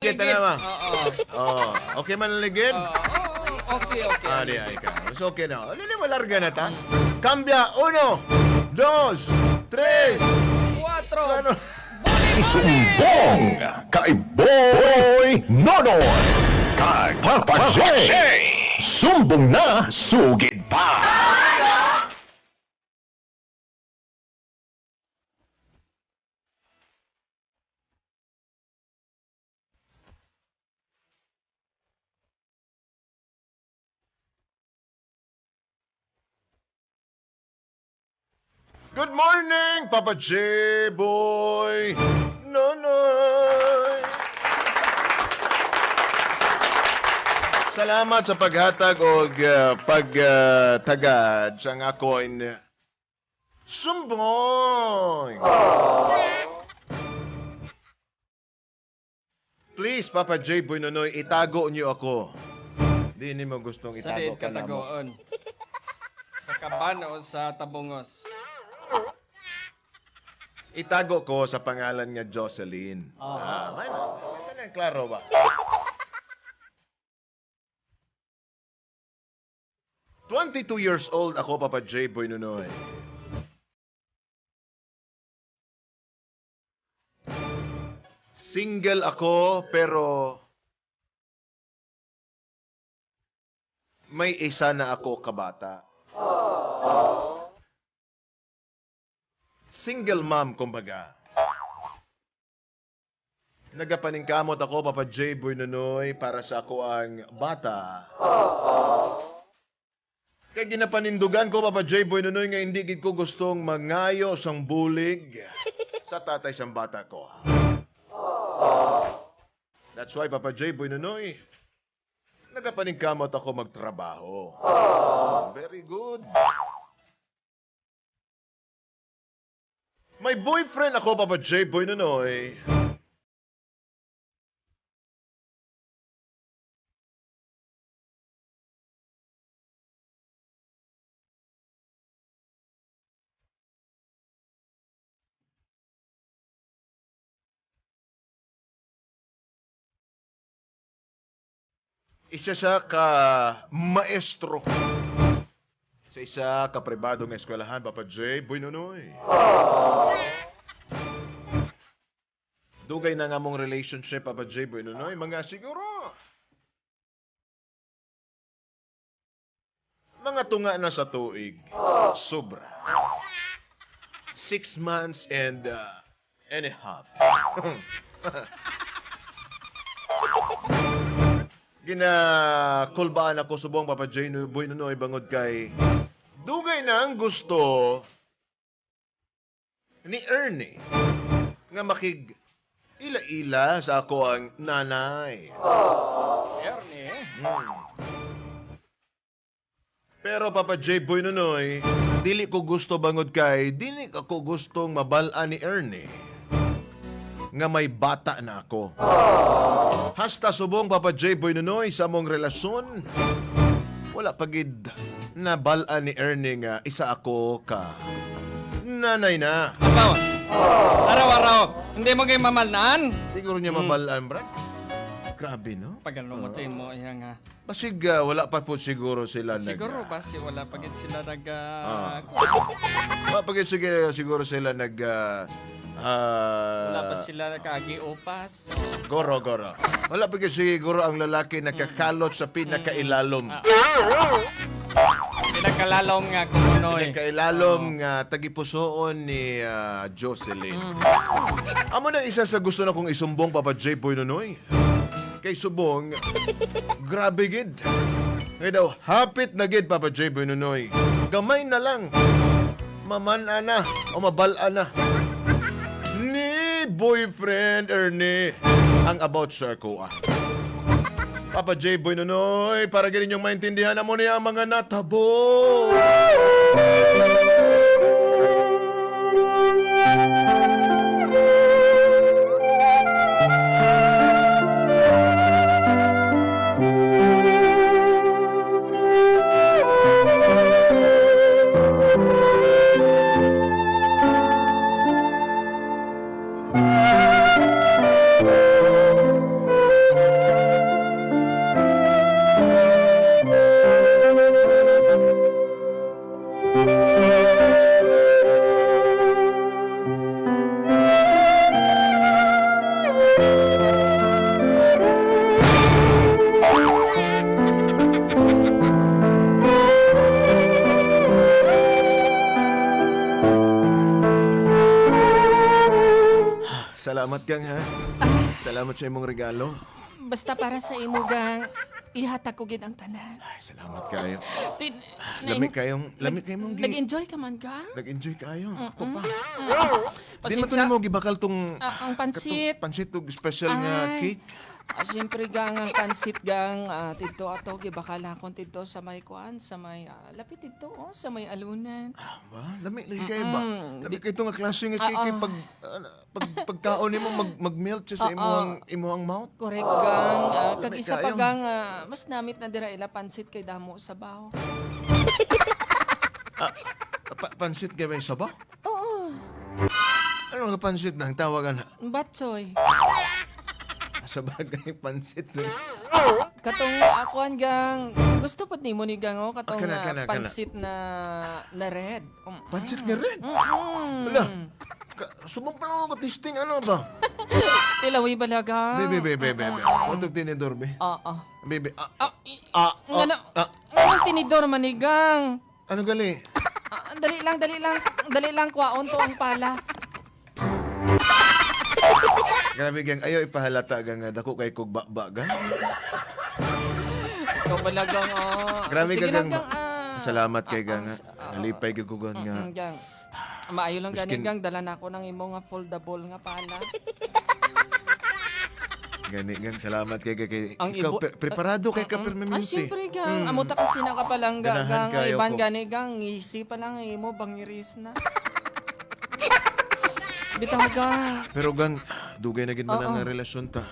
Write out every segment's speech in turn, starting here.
Kita na ba? Oo. Oh, okay man ang ligid? Oo, oo, okay, okay. Ah, di ay ka. So, okay na. Ano na malarga na ta? Cambia, uno, dos, tres, Cuatro. ano? Isumbong kay Boy Nonoy kay Papa. Sumbong na sugid pa. Morning, Papa J. Boy. Nonoy. Salamat sa paghatag o pagtagad sa nga coin. Sumbong. Please, Papa J. Boy Nonoy, itago niyo ako. Di ni mo gustong Sa itago diit ka na mo. katagoon. Sa kaban o sa tabungos. Itago ko sa pangalan nga Jocelyn. Ah, man, man, man, klaro ba? Twenty-two years old ako, Papa J. Boy Nunoy. Single ako, pero may isa na ako kabata. Single mom, kumbaga. Nagapaningkamot ako, Papa J. Boy Nunoy, para sa ako ang bata. Kaya ginapanindugan ko, Papa J. Boy Nunoy, nga hindi gid ko gustong mangayo sang bulig sa tatay sang bata ko. That's why, Papa J. Boy Nunoy, nagapaningkamot ako magtrabaho. Very good. May boyfriend ako, Papa J. Boy Nunoy. Isa siya ka maestro sa isa ka pribadong eskwelahan, Papa J. Boy Nunoy. Dugay na nga mong relationship, Papa J. Boy Nunoy. Mga siguro. Mga tunga na sa tuig. Sobra. Six months and uh, and a half. Ginakulbaan ako subong Papa J. Boy bangod kay Dugay na ang gusto ni Ernie nga makig ila-ila sa ako ang nanay. Ernie. Hmm. Pero Papa J. Boy Nunoy, dili ko gusto bangod kay, dili ako gustong mabalaan ni Ernie nga may bata na ako. Hasta subong Papa J. Boy Nunoy sa mong relasyon, wala pagid na balaan ni Ernie nga isa ako ka nanay na. Abaw. Araw-araw. Hindi mo kayo mamalnaan. Siguro niya mabalaan, Brad. Grabe, no? Pag lumutin mo, iya nga. Basig ah, wala pa po siguro sila nag... Siguro ba si wala pagit sila nag... Ah. ah, Wala pa siguro, siguro sila nag... ah, wala pa sila nakagiupas. Goro, goro. Wala pa siguro ang lalaki nakakalot sa pinakailalom. Ah. Pinakalalom nga kung ano eh. Pinakailalom nga tagipusoon ni ah, Jocelyn. Amo na isa sa gusto na kong isumbong Papa J. Boy Nonoy. Kay subong, grabe gid. Ngay daw, hapit na gid Papa J. Boy Nonoy. Gamay na lang. Mamana na o mabala na. Boyfriend Ernie ang about sa ko ah. Papa J. Boy Nonoy, para ganin yung maintindihan na mo niya ang mga natabo. Salamat sa imong regalo. Basta para sa imo gang ihatag ko gid ang tanan. Ay, salamat kayo. Tin, Lami kayong, lami kayong gi. Nag-enjoy ka man ga? Nag-enjoy kayo. Ako pa. Di Pasensya. mo to mo gibakal tong Ah, ang pansit. katong pansit ug special nga Ay. cake. Ah, Siyempre gang ang pansit gang ah, tidto ato gibakal akon tidto sa may kuan sa may ah, lapit tidto oh sa may alunan. Ba, lami lagi kayo ba? Lami kayo itong klase nga cake Ah, kay ah. pag ah, pag pagkaon nimo mag mag-melt siya sa Ah, imong imong mouth. Correct gang Ah, kag isa pa gang ah, mas namit na dira ila pansit kay damo sa baho. Ah, pa- pansit kay may sabaw? Oo. Ano nga pansit nang tawagan? Batsoy. Sa bagay pansit. Katong akuan gang gusto pud nimo ni gang oh katong Ah, kana, ah, kana, kana. pansit na na red. Um, Pansit nga red. mm. Wala. Ka- Subong pa lang ako testing ano ba? Tilawi balaga. Bebe, bebe, bebe. Otog tinidor, be. Oo. Bebe, ah, Ah, i- ah, nga na, ah, nga tinidor manigang. ano gali? Ah, dali lang, dali lang, dali lang kwaon to ang pala. Grabe gang, ayaw ipahalata gang nga dako kay kog bakba gang. Ikaw balagang oh. Grabe Sige ka lang, gang. gang. ah. Salamat kay Ah, gang. ah, ah, Nalipay kay kugon nga. Mm, gang. Maayo lang gani Miskin- gang dala na ako ng imo nga foldable nga pala. Gani gang, salamat kay kay kay Ang ikaw ibo- pre- preparado kay ka Ah, permanente. siyempre gang. Amo ta kasi nakapalangga Ganahan gang. kayo Iban ko. gani gang. Ngisi pa lang imo bangiris na. Bitaw gang. Pero gang, dugay na gid man Oo. ang relasyon ta.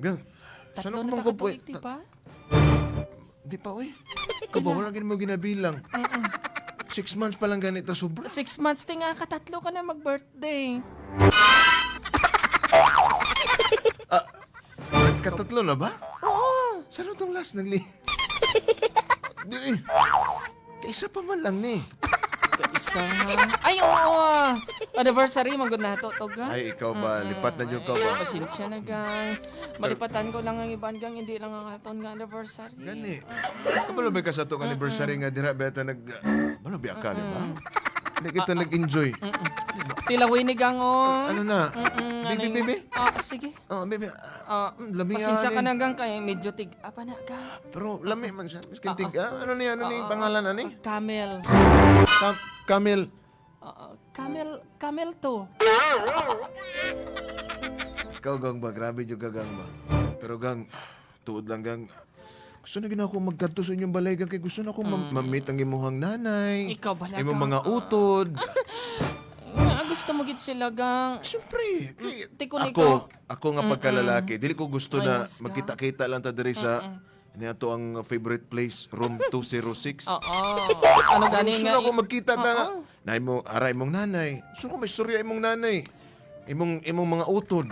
Gang, saan Tatlo ako na mong ta kupoy? katuig, di ba? Di pa oy. Kabaw wala gid mo ginabilang. Six months pa lang ganito sobra. Six months ti nga katatlo ka na mag-birthday. Katatlo na ba? Oo. Saan itong last nagli? Di eh. Kaisa pa man lang ni. Isa. Ay, oo. Anniversary, magod na to, to. Ay, ikaw ba? Lipat na yung ka ba? Pasensya na gang. Malipatan ko lang ang iban gang, hindi lang ang aton nga anniversary. Gani. Kabalo ba ka sa itong anniversary nga dira beta nag... Balo ba ka, di ba? Hindi kita nag-enjoy. Tilawin ni gang, oh. Ano na? Mm-mm, Baby, ano- baby? Ah, sige. Oh, baby. Ah, Mm, Lami pasensya yan ka eh. na gang, kay medyo tig... Apa na gang? Pero lami man siya. Miskin tig... ah, Ano ni? Ano ni? Pangalan na ni? Camel. Kam- Camel. Ah, camel, camel to. Ikaw gang ba? Grabe yung gang ba? Pero gang, tuod lang gang. Gusto na gina ako magkanto sa inyong balay kay gusto na ako ma- ma-meet ang imuhang nanay. Ikaw bala Imong mga utod. Nga, gusto mo git sila gang. Siyempre. kay- Tikon ako, ikaw. ako nga pagkalalaki, dili ko gusto na Ayos ka. magkita-kita lang ta diri sa niya to ang favorite place, room 206. Oo. Ano gani Gusto nga? na ako magkita. Oo. Na imo, ara imong nanay. Gusto ko may istorya imong nanay. Imong imong mga utod.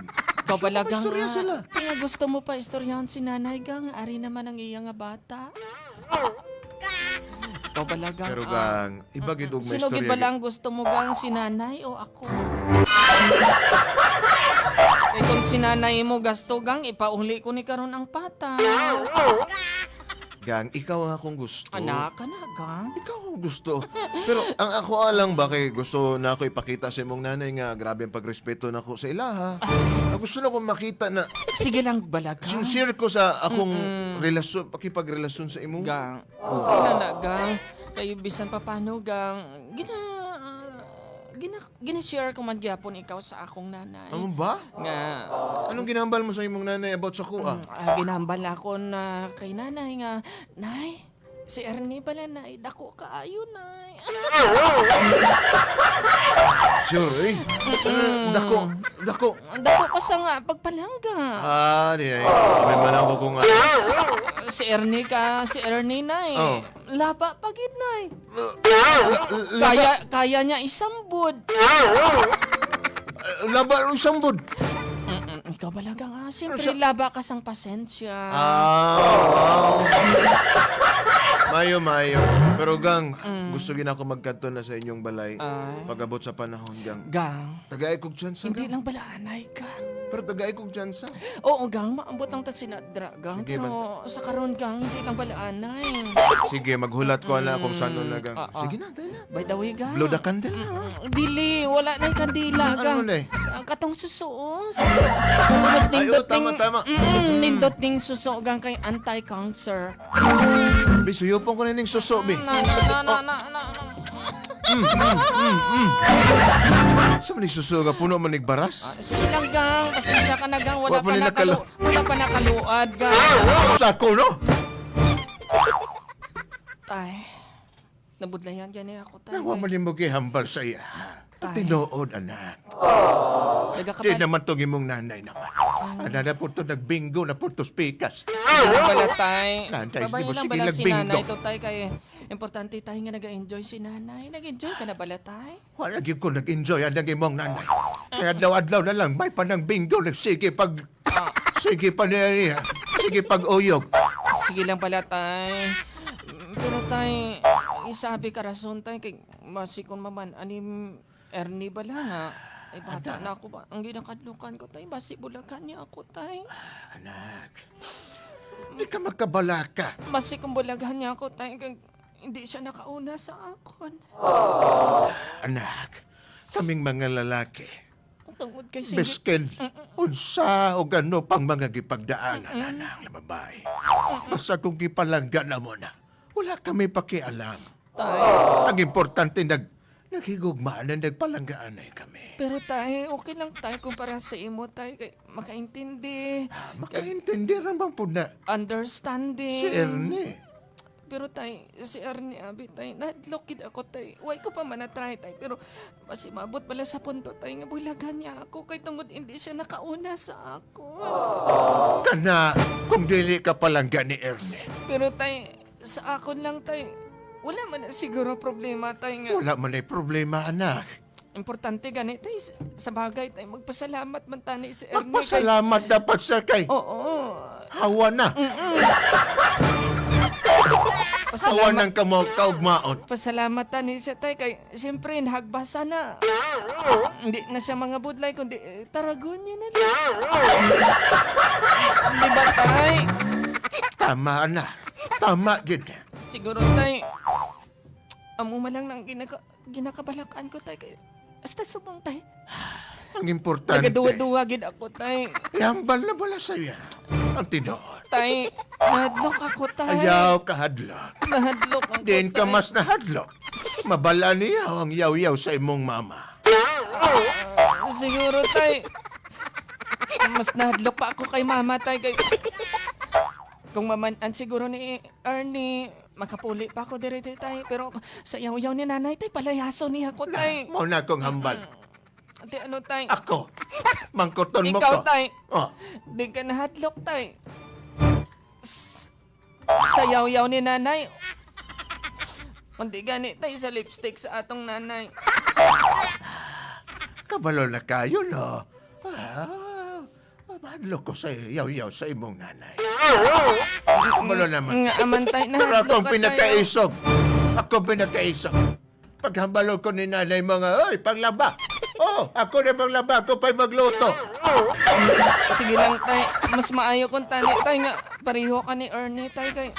May gang istorya nga. sila. Kaya gusto mo pa istoryahan si nanay gang. Ari naman ang iya nga bata. Gang. Pero ah, gang, iba gid og may Sino gid ba lang gusto mo gang si nanay o ako? eh kung si nanay mo gasto gang, ipauli ko ni karon ang pata. Gang, ikaw ang akong gusto. Anak ka na gang. Ikaw ang gusto. Pero ang ako alang ba kay gusto na ako ipakita sa imong nanay nga grabe ang pagrespeto nako sa ilaha. Ah, gusto na ko makita na Sige lang balaga. sincere ko sa akong relasyon, pakipagrelasyon sa imo. Gang. Okay na na, gang. Kayo bisan pa paano, gang. Gina... Gina, gina-share ko man gyapon ikaw sa akong nanay. Ano ba? Nga, Anong ginambal mo sa imong nanay about sa kuha? ah, ginambal ako na kay nanay nga, Nay, si Ernie pala, Nay. Dako ka ayo, Nay. Sure, eh. Dako, dako. Dako ka sa nga pagpalangga. Ah, di ay. May malaw ko ano. Si Ernie ka, si Ernie, Nay. Oh. Laba pagid. Laba, Kaya, kaya niya isambod. laba, sambod. Ikaw balaga nga. Siyempre, laba ka sang pasensya. Ah, wow. Mayo, mayo. Pero gang, gusto gina ako magkanto na sa inyong balay. Mm. Ay. Pagabot sa panahon, gang. Gang, Tagay kog tsansa, hindi gang. lang balaanay, gang. Pero tagay kog tsansa. Oo, gang, maambot ang tasinadra, gang. Sige, Pero sa karon gang, hindi lang balaanay. Sige, maghulat ko na kung saan na, gang. ah, ah. Sige na, tayo na. By the way, gang. Blow the candle na. Mm, Dili, wala na yung kandila, Ano gang. eh? Ang katong suso. Mas Ay, nindot oh, tama, ning- tama. Mm, nindot ning suso, gang kay anti-cancer. Bi, suyupon ko na ning suso, bi. Na, na, na, na, na, na. Sa man suso nga puno man nigbaras? Sige lang, gang. Pasensya ka na, gang. Wala Wa pa pa nila nakalu kalu- wala pa nakaluad, gang. Sa ko, no? Tay. Nabudlayan gani ako, tay. Nawa man mo gihambal sa iya. Tinood, anak. Ka Di pa. naman to imong nanay naman. Ana na po to nagbingo na po to speakas. Sige lang bala, tay. Nanday, di Babayan mo lang sige bala si nagbingo. nanay to, tay. Kay importante tayo nga nag-enjoy si nanay. Nag-enjoy ka na bala, tay? Wala gyud ko nag-enjoy ang imong nanay. Kaya adlaw-adlaw na lang may panang bingo nagsige pag sige pa niya. Sige pag uyog. Sige lang pala, tay. Pero tay, isabi ka rason, tay. Kay masikon maman, anim Ernie bala nga. Ay, bata na ako ba? Ang ginakadlukan ko, tay. Basi bulakan niya ako, tay. Anak. Di ka magkabalaka. Basi kung bulagan niya ako, tay. Kag hindi siya nakauna sa akon. Anak. Kaming mga lalaki. Tungod kay sige. Bisken, unsa o gano pang mga gipagdaanan na ng babae. Basta kung gipalangga na mo na, wala kami pakialam. Tay. Ang importante, nag, naghigugmaan na nagpalanggaan na kami. Pero tay, okay lang tay kumpara sa imo tay. Kay makaintindi. Makaintindi rin bang po na Understanding. si Ernie? Pero tay, si Ernie Abi tay, nadlokid ako tay. Why ko pa man na-try tay. Pero basi mabot pala sa punto tay nga bulagan niya ako. Kay tungod hindi siya nakauna sa ako. Kana, kung dili ka palangga ni Ernie, Pero tay, sa akon lang tay, wala man na siguro problema tay nga. wala man ay problema, anak. Importante gani tay, sa- sa bagay tay, magpasalamat man tani si Ernie. kay- Magpasalamat dapat sa kay Oo. Hawa na. Hawa Pasalamat. ng kamo kaugmaon. Pasalamatan ni siya tay kay siyempre nahagbasa na. Hindi na siya mga budlay kundi eh, taragon niya na lang. Di ba tay? Tama, anak. Tama, gid. Siguro tay amo man lang nang ginaka, ginakabalakan ko tay kay hasta subong tay. Ang importante. Nagaduwa-duwa gid ako tay. Yambal na bala sa iya. Ang tinood. Tay, nahadlok ako tay. Ayaw kahadlok. Nahadlok ako Din ka tay. mas nahadlok. Mabala niya ang yaw-yaw sa imong mama. Siguro tay. Mas nahadlok pa ako kay mama tay kay kung mamanan siguro ni Ernie, makapuli pa ako diri tay. Pero sa yaw-yaw ni nanay tay, palayaso niya ako tay. Mo na akong hambal. Ate ano tay? Ako. Mangkoton mo Ikaw ko. tay, Oh, di ka nahadlok tay. S- sa yaw-yaw ni nanay. Kundi gani tay sa lipstick sa atong nanay. kabalo na kayo, no? Ah, mabadlo ko sa yaw-yaw sa imong nanay. Kabalo naman. Nga aman tay, Pero akong pinakaisog. Ako pinakaisog. Paghambalo ko ni nanay mga, oy, paglaba. Oh, ako na paglaba, ako pa'y magluto. Sige lang, tay. Mas maayo kung tani, tay nga. Pareho ka ni Ernie, tay, kay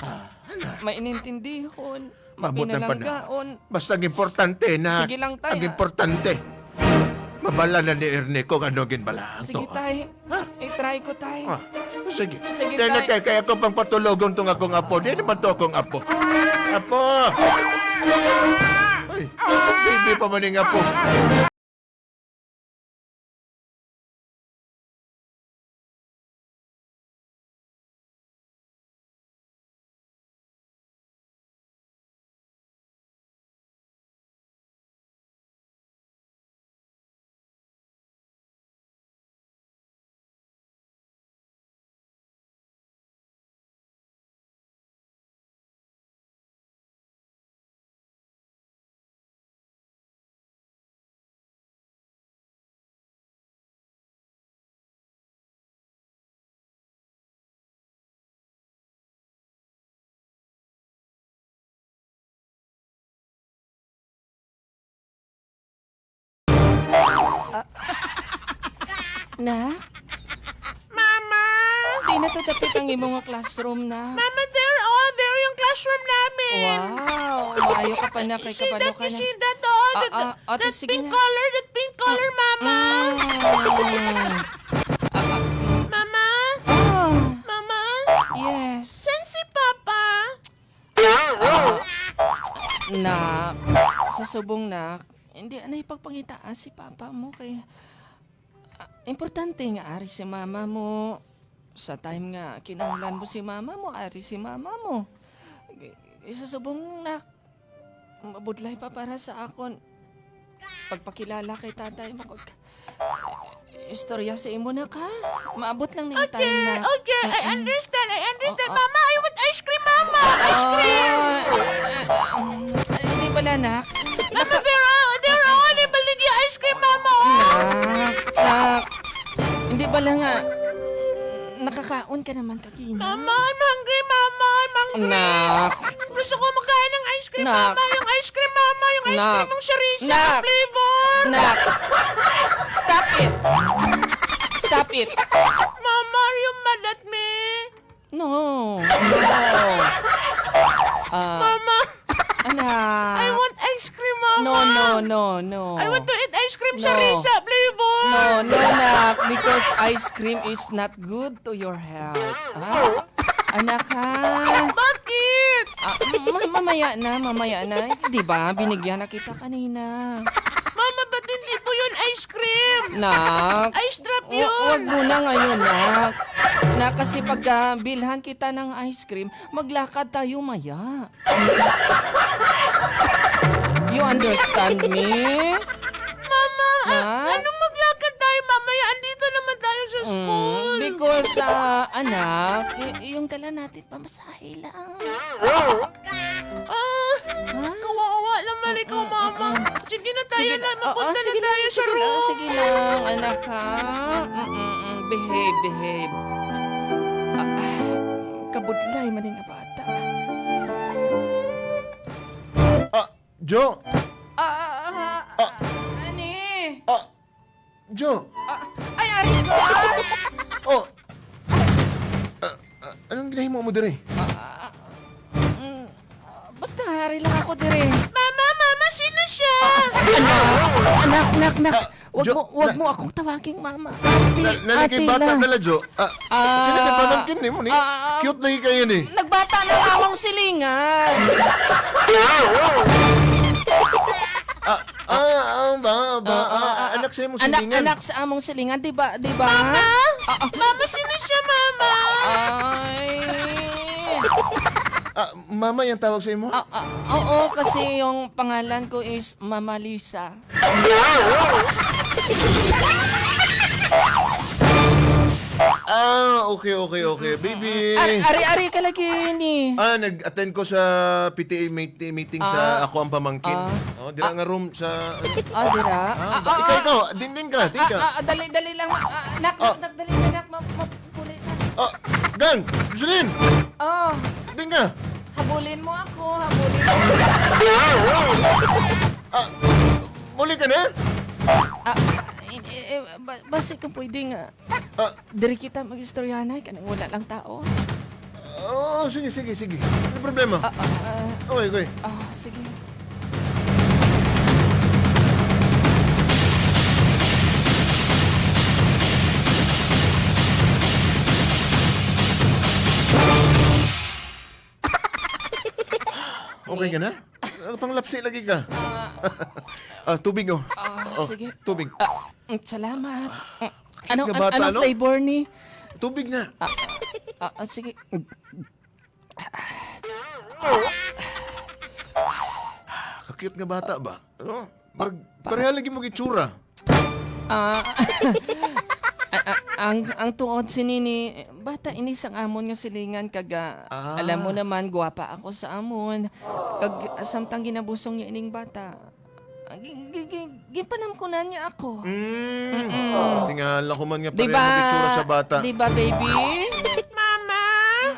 may inintindihon, Mabot ng mapinalanggaon. Basta ang importante na, Sige lang, tay, ang ah. importante, mabala na ni Ernie kung ano ginbala. Sige, tay. I-try ko, tay. Ah, sige. Sige, Dahil tay. kaya, kaya ko pang patulogon tong akong apo. Di naman to akong apo. Apo! Ay, baby pa man yung apo. Na? Mama! Di na to dapit ang imong classroom na. Mama, there, oh, there yung classroom namin. Wow, maayo ka pa na kay See kabalo that, ka you na. see that, oh, Ah, that, ah, ah, that sige pink na. color, that pink color, Mama. Mm. Ah, ah, mm. Mama? Ah, Mama? yes. Saan si Papa? Na, sa subong na, hindi na ipagpangitaan si papa mo kay... Importante nga ari si mama mo. Sa time nga kinahanglan mo si mama mo, ari si mama mo. Isa subong na, mabudlay pa para sa akon. Pagpakilala kay tatay mo, kag, istorya sa imo na ka. Maabot lang na yung time na... Okay, I understand, I understand. Oh, oh. Mama, I want ice cream, Mama. Ice cream. Ah, um, hindi pala, nak. Mama, are, there are only baligya ice cream, Mama. oh. Nak, nak. Pala nga. Nakakaon ka naman kagina. Mama, I'm hungry, Mama. I'm hungry. Nak. Gusto ko magkain ng ice cream, Nak. Mama. Yung ice cream, Mama. Yung ice Nak. cream ng Sharisa Nak. flavor. Nak. Stop it. Stop it. Mama, are you mad at me? No. No. Ah, Mama, anak. I want ice cream, Mama. No, no, no, no. I want to eat ice cream No. Sharisa flavor. No, no, nak. Because ice cream is not good to your health. Ah? Anak, ha? Bakit? Ah, ma- mamaya na, mamaya na. Di ba? Binigyan na kita kanina. Mama, ba't hindi po yun ice cream? Nak. Ice drop yun. Wag mo na ngayon, nak. Na kasi pag ah, bilhan kita ng ice cream, maglakad tayo maya. You understand me? Mama, ah, because, ah, anak, y- yung dala natin, pamasahe lang. Ah, Ha? kawawa naman ikaw, Mama. Sige na tayo na. Oo, Mapunta sige na tayo lang, sa sige lang, room. sige lang, anak ha. Mm-mm-mm, behave, behave. Ah, ah, kabudlay maning nga bata. Ah, Jo! Ah, ah, ah, ani? Ah, Jo! Ah, ay, ari ko! Oh! Anong ginahimo mo dire? Ah, ah, basta lang ako dire. Mama, Mama, sino siya? Anak, anak, anak, anak. Ah, Wag Jo, mo, wag mo akong tawaging mama. Ate, bata lang. dala, Jo. Ah, Ah, sila ka panamkin ni mo ni? ah, Cute lagi kayo ni. Nagbata na among silingan. Ah, ah, ah, ba, ba, Ah, ah, ah, ah, anak sa'yo mo Anak, silingan. anak sa among silingan, di ba? Di ba? Mama? Ah, ah, Mama, sino siya, Mama? ay. Ah, mama yung tawag sa'yo mo? Ah, ah, oo, kasi yung pangalan ko is Mama Lisa. Ah, okay, okay, okay. Baby. Ari, ari, ari ka lagi ni. Ah, nag-attend ko sa PTA meet- meeting sa Ah. ako ang pamangkin. Ah. Oh, dira nga room sa... Ah, dira? Ah, ba- ikaw, ikaw. Din, din ka. Din Ah, ka. ah, ah, dali, dali lang. ma- Ah, nak, Ah. nak, nak, dali, nak. Ma- Mapuli ka. Oh, Gang! Jocelyn! Oh, Din ka. Habulin mo ako, habulin mo. Ah, muli ka na? Ah, eh, eh, ba- basi ka pwede nga. Ah, Diri kita mag-istoryanay, kanang wala lang tao. oh, sige, sige, sige. Ano problema? Ah, ah, ah, Okay, okay. ah, sige. Okay ka na? Ah, Panglapsi lagi ka. Ah, tubig oh. Ah, Oh, sige. Tubig. Ah, mm, salamat. Mm, Ano, an- bata, anong no? flavor ni? Tubig na. Ah, ah, ah, sige. Kakute nga bata ba? Ano? Parang, pareha lagi mo gitsura. Ah, a- a- ang ang tuod si Nini, bata ini sang amon nga silingan kaga Ah. alam mo naman gwapa ako sa amon. Kag samtang ginabusong niya ining bata. Ah, gi- gi- gi- Gipanam ko na niya ako. Mm. Mm-mm. Tingala ko man nga Di pareha ba? mo gitsura sa bata. Di ba, baby? Mama?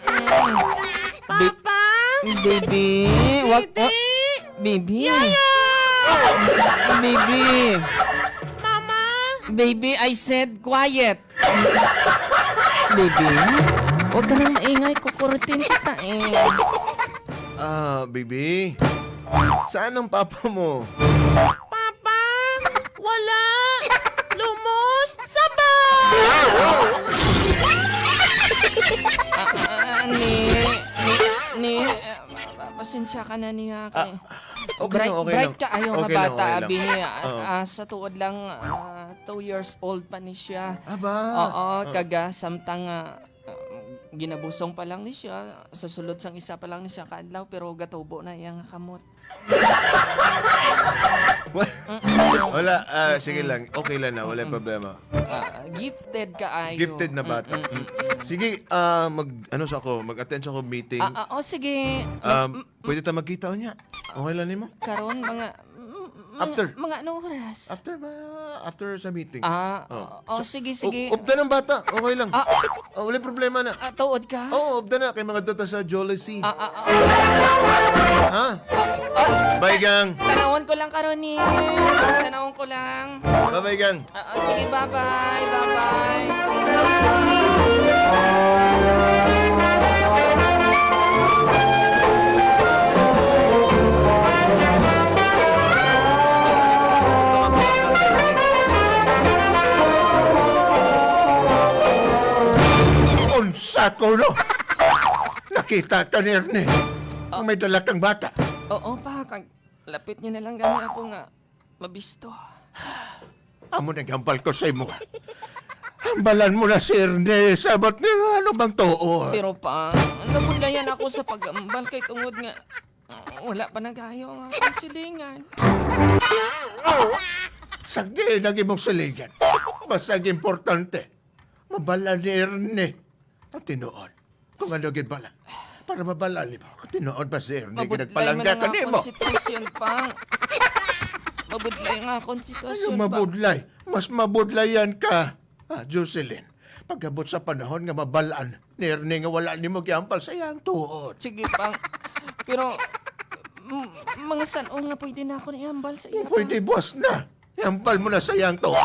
Mm. Ba- Papa? baby, wag wag- Baby. Baby. Baby, I said quiet. Baby, huwag ka nang maingay. Kukurutin kita eh. Ah, baby. Saan ang papa mo? Papa! Wala! Lumos! Saba! pasensya ka na niya kay. okay bright, lang, okay bright lang. ka ayaw nga Okay lang, bata, okay abi. Oo. Ah, sa tuod lang, ah, two years old pa ni siya. Aba. Oo, kaga samtang ah, ah, ginabusong pa lang ni siya. Sa sulod sang isa pa lang ni siya kaadlaw pero gatubo na iyang kamot. Wala, ah, sige lang. Okay lang na, wala problema. Ah, gifted ka ayo. Gifted na bata. Sige, ah, mag, ano sa ako, mag-attend sa ako meeting. Ah, ah, oh, sige. Um, pwede tayo magkita o niya? Okay lang nimo? Karon mga mga, After. mga ano oras? After ba? After sa meeting. Ah, Oh. oh, sige, sige. U- Upda ng bata. Okay lang. Ah. Oh, wala problema na. Ah, tuod ka? Oo, oh, upda na. Kay mga data sa Jollibee. Ah, ah, ah, Ha? ah, Bye, gang. Tanawon ko lang karon ni. Tanawon ko lang. Bye-bye, gang. Ah, ah, sige, bye-bye. Bye-bye. Unsa ko, no? Nakita ka ni Erne. Ang may dala kang bata. Oo pa, kag lapit niya na lang gani ako nga mabisto. Amo nagambal ko sa imo. Hambalan mo na si Erne. Sabat ni ano bang too? Pero pa, nabulayan ako sa pagambal kay tungod nga wala pa nagayo nga akong silingan. Sige, nang imong saligan. Basag importante. Mabala ni Erne. Ang tinuod. Kung ano gid bala. Para mabala ni mo. Kung tinuod ba si Erne? Mabudlay man Ginagpalangga ka nga ni mo. akong sitwasyon pang. Mabudlay nga akong Ano mabudlay? Mas mabudlayan ka. Ah, Jocelyn. Pagabot sa panahon nga mabalaan, ni Erne nga wala ni mo giampal sa iyang tuod. Sige pang. Pero mga sano nga pwede na ako niambal sa iya. Pwede buwas na. Yampal mo na sa iyang tuod.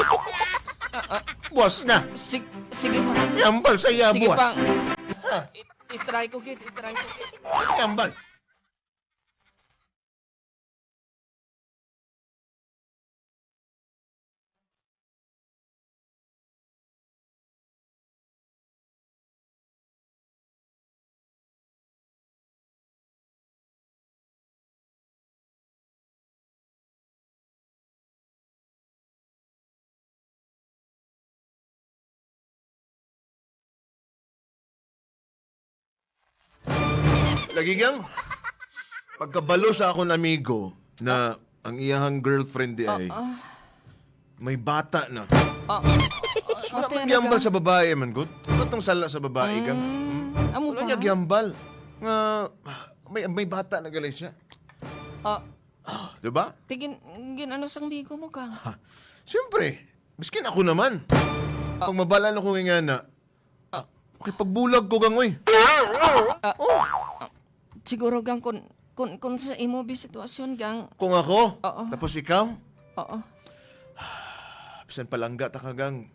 Buwas na. Sig sige pang. Yampal sa iya Sige buwas. pang. Ha? I- I-try ko gid, i-try ko gid. Yambal. Lagi gang, pagkabalo sa akong amigo na ang iyahang girlfriend di ay may bata na. ah, Wala ate, man ano giyambal ka? sa babae man good. Ano tong sala sa babae kang? Mm, amo Wala ba? niya giyambal. Nga may may bata na galay siya. Ah, Ah, 'Di ba? tigin, gin ano sang bigo mo kang? Ha, Siyempre, miskin ako naman. Pag mabalan ako nga na, ah, makipagbulag ko gangoy. Siguro gang kun kun kun sa imo bi sitwasyon gang. Kung ako, Oo. tapos ikaw, Oo. bisan palangga ta ka gang,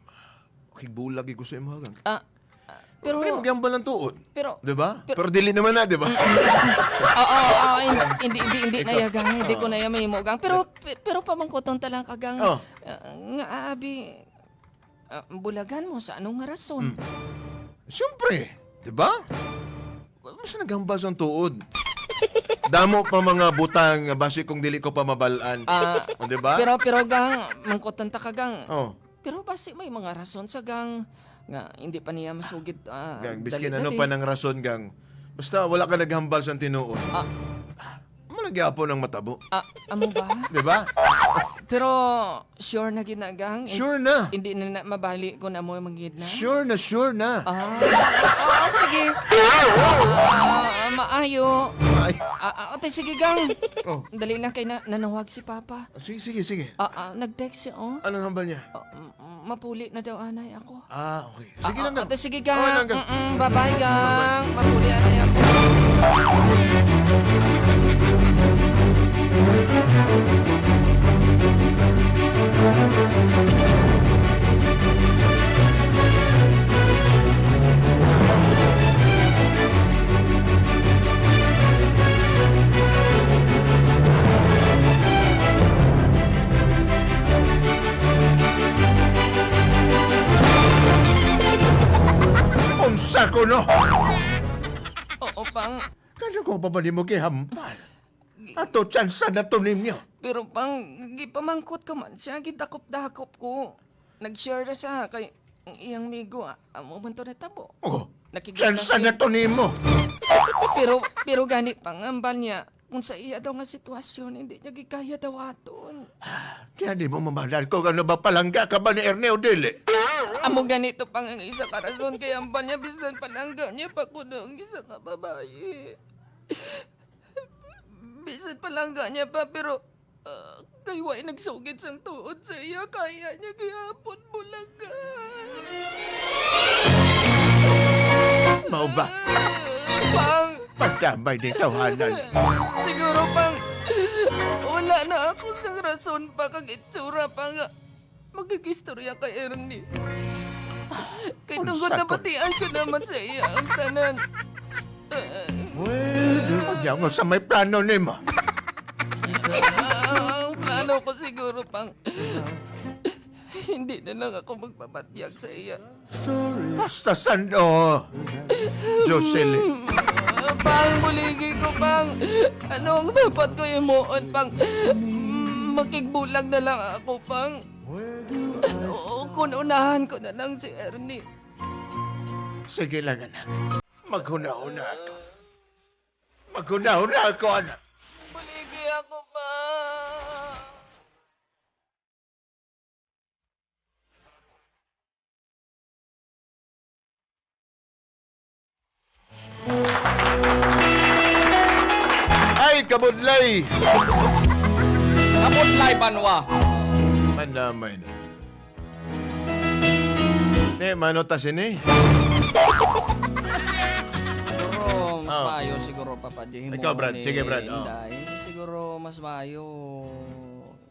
makigbulag ko sa imo gang. Ah, ah, pero Pero magyambal ng tuod. pero 'Di ba? Pero- Pero dili naman na, 'di ba? Oo, oo, oo, hindi hindi hindi, hindi na ya gang, hindi ko na ya may mo gang. Pero pe- pero pamangkoton ta lang kagang Oh. ah, nga abi ah, bulagan mo sa anong nga rason? Siyempre, 'di ba? Mas naghambal sa tuod. Damo pa mga butang basi kung dili ko pa mabalaan. Ah, O, 'di ba? pero pero gang mangkoton ta kagang. oh, Pero basi may mga rason sa gang nga hindi pa niya masugid ah, gang biskin dali-dali. ano pa ng rason gang. Basta wala ka naghambal sa tinuod. Ah. Malagyapo ng matabo. Ah, amo ba? 'Di ba? Pero sure na ginagang. Sure na. Hindi na, na mabali ko na mo magid na. Sure na, sure na. Ah, ah, sige. Ah, maayo. Ay, Ah, ah, ote, sige gang. oh, Dali na kay na nanawag si Papa. sige, sige, sige. Ah, ah, nag-text siya, oh. Anong hambal niya? Ah, m- m- mapuli na daw anay ako. Ah, okay. Sige Ah, lang ah, gang. ote, sige Okay lang, gang. gang. Mm-mm, bye-bye gang. Mapuli anay ako. Kuno. Oo, pang. Kano ko pa ba ni mo gihampal? Ato tsansa na to ninyo. Pero pang, gipamangkot ka man siya, gidakop-dakop ko. Nag-share na siya kay ang iyang migo, ah, amo man to natabo. Oh, siya. na to nimo. Pero, pero gani pang ambal niya, kung sa iya daw nga sitwasyon, hindi niya gikaya daw aton. Diyan di mo mamahalan ko ano ba palangga ka ba ni Erneo Dili? Amo ganito pang ang isa ka rason kaya ambal niya bisdan palangga niya pa ko ang isa ka babae. Bisan palangga niya pa pero uh, kayo ay nagsugit sang tuod sa iya kaya niya gihapon bulaga. Mao ba? Pang, Pagdamay ni tawanan. siguro pang wala na ako sa rason pa kag itsura pa nga magigistorya kay Ernie. Kay tungkol Unsa na batian ko naman sa iya ang tanan. Kanya mo sa may plano nimo. Ah, ang plano ko siguro pang hindi na lang ako magpapatyag sa iya. Basta sando. Jocelyn. Ah, pang buligi ko pang anong dapat ko imuon pang mm, makigbulag na lang ako pang Oo, kung unahan ko na lang si Ernie. Sige lang anak. Maghuna-huna ako. Maghuna-huna ako anak. Buligi ako pa. Ay, kabudlay! Kapot lay banwa. Mandamay na. Ne, mano ta sini? Siguro mas Oh. mayo siguro Papa J. Ikaw, Brad. Sige, Brad. Oh. Inday. Siguro mas mayo.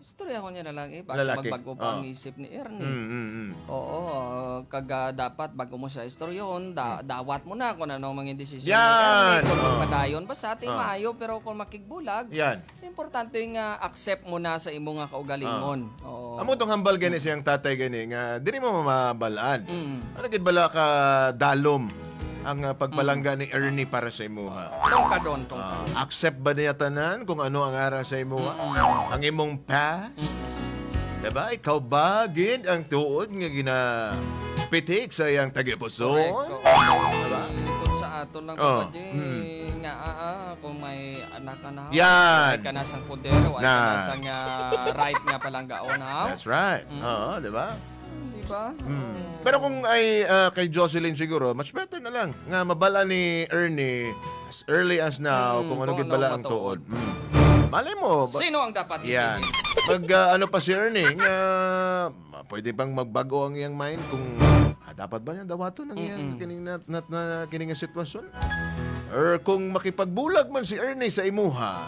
Istorya ko niya na lang eh. Basta Lalaki. magbago pa ang Oh. isip ni Ernie. Mm, mm, mm. Oo, kaga dapat bago mo sa istoryon, da, dawat mo na kung ano ang mga desisyon. Yan! ni Ernie. Kung Oh. magpadayon pa sa ating Oh. mayo, pero kung makigbulag, Yan. importante nga accept mo na sa imo nga kaugalingon. Oo. Amo tong hambal gani siyang tatay gani nga diri mo mamabalaan. Mm. Ano gid bala ka dalom ang uh, pagpalangga ni Ernie para sa imuha? Tong ka doon, tong ka. Ah, accept ba niya tanan kung ano ang ara sa imuha? Ang imong past? Diba? Ikaw ba gid ang tuod nga gina pitik sa iyang tagipuso? Correct. Oo. Kung sa ato lang Oh. oh. J, nga ah, ah, kung may anak ka na, Yan. may kanasang poder, wala Na. kanasang uh, right nga palang gaon ha. That's right. Mm. Oo, di ba? Di ba? Mm. Pero kung ay ah, kay Jocelyn siguro, much better na lang. Nga mabala ni Ernie as early as now Mm, kung ano kung gid ano bala ang matuod. tuod. Mm. Malay mo. ba- Sino ang dapat yan. ipili? Mag ah, ano pa si Ernie, nga pwede bang magbago ang iyang mind kung ah, dapat ba niya dawaton ang iyang kining na, na, na kining nga sitwasyon? Or kung makipagbulag man si Ernie sa imuha,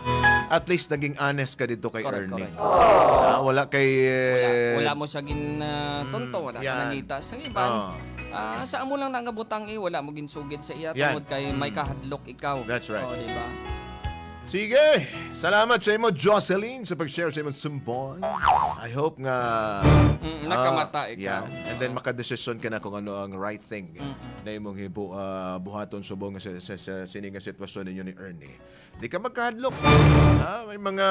at least naging honest ka dito kay Correct, Ernie. correct. Ah, wala kay Wala, eh, wala mo siya gin uh, tonto, wala yan. ka nangita sa iban. Oo. Ah, sa amo lang nangabutang eh, wala mo ginsugid sa iya Yan. tungod kay may kahadlok ikaw. That's right. Oh, di ba? Sige, salamat sa imo Jocelyn sa pag-share sa imong sumbon. I hope nga Mm, nakamata ah, ikaw. yeah. And then makadesisyon ka na kung ano ang right thing na imong hibu ah, buhaton subong sa, sa, sa sining nga sitwasyon ninyo ni Ernie. Di ka magkahadlok. Ah, may mga